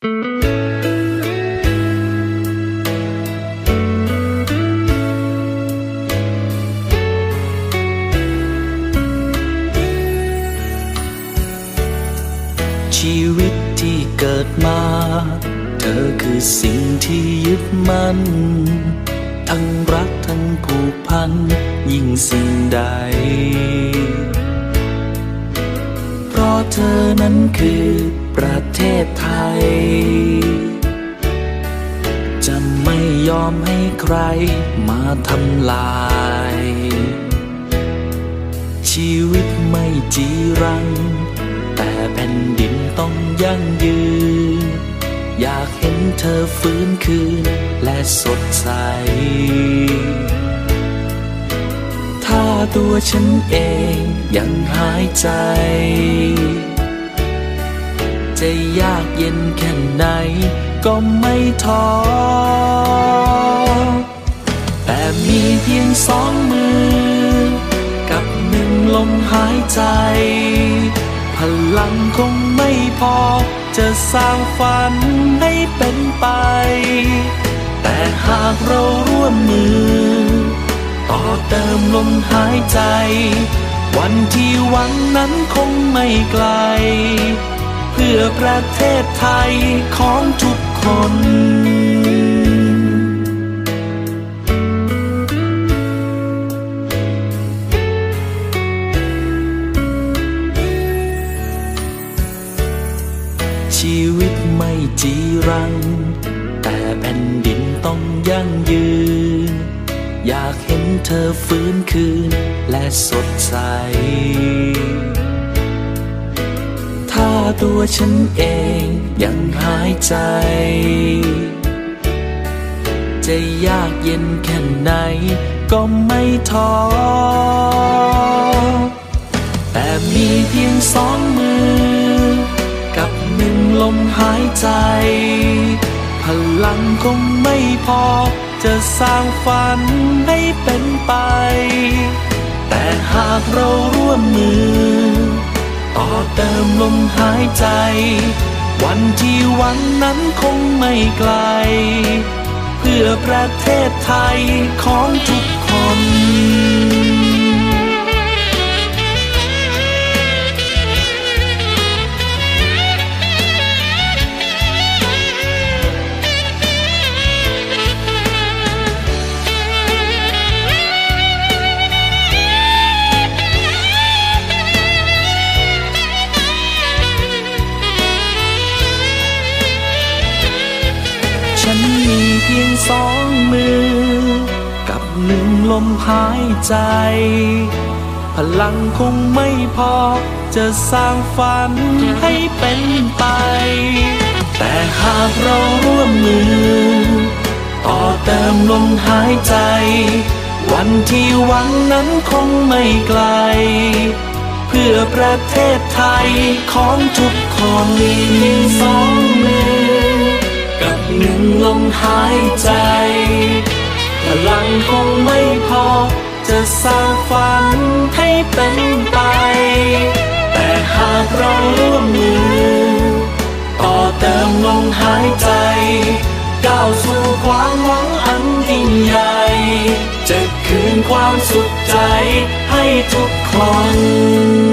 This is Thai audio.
ชีวิตที่เกิดมา เธอคือสิ่งที่ยึดมั่น ทั้งรักทั้งผูกพัน ยิ่งสิ่งใด เพราะเธอนั้นคือ ประเทศไทย จะไม่ยอมให้ใครมาทำลาย ชีวิตไม่จีรัง แต่แผ่นดินต้องยั่งยืน อยากเห็นเธอฟื้นคืนและสดใส ถ้าตัวฉันเองยังหายใจ จะยากเย็นแค่ไหน ก็ไม่ท้อ แต่มีเพียงสองมือ กับหนึ่งลมหายใจ พลังคงไม่พอ จะสร้างฝันให้เป็นไป แต่หากเราร่วมมือ ต่อเติมลมหายใจ วันที่หวังนั้นคงไม่ไกล อประเทศไทยของทุกคนชีวิตไม่จีรัง แต่แผ่นดินต้องยั่งยืน อยากเห็นเธอฟื้นคืนและสดใส ถ้าตัวฉันเองยังหายใจ จะยากเย็นแค่ไหนก็ไม่ท้อ แต่มีเพียงสองมือ กับหนึ่งลมหายใจ พลังคงไม่พอ จะสร้างฝันให้เป็นไป แต่หากเราร่วมมือ ต่อเติมลมหายใจ วันที่วันนั้นคงไม่ไกล เพื่อประเทศไทยของทุกคน สองมือ กับหนึ่งลมหายใจ พลังคงไม่พอ จะสร้างฝันให้เป็นไป แต่หากเราร่วมมือ ต่อเติมลมหายใจ วันที่หวังนั้นคงไม่ไกล เพื่อประเทศไทยของทุกคนมีสองมือ หนึ่งลมหายใจพลังคงไม่พอ จะสร้างฝันให้เป็นไป แต่หากเราร่วมมือ ต่อเติมลมหายใจ ก้าวสู่ความหวังอันยิ่งใหญ่จะคืนความสุขใจให้ทุกคน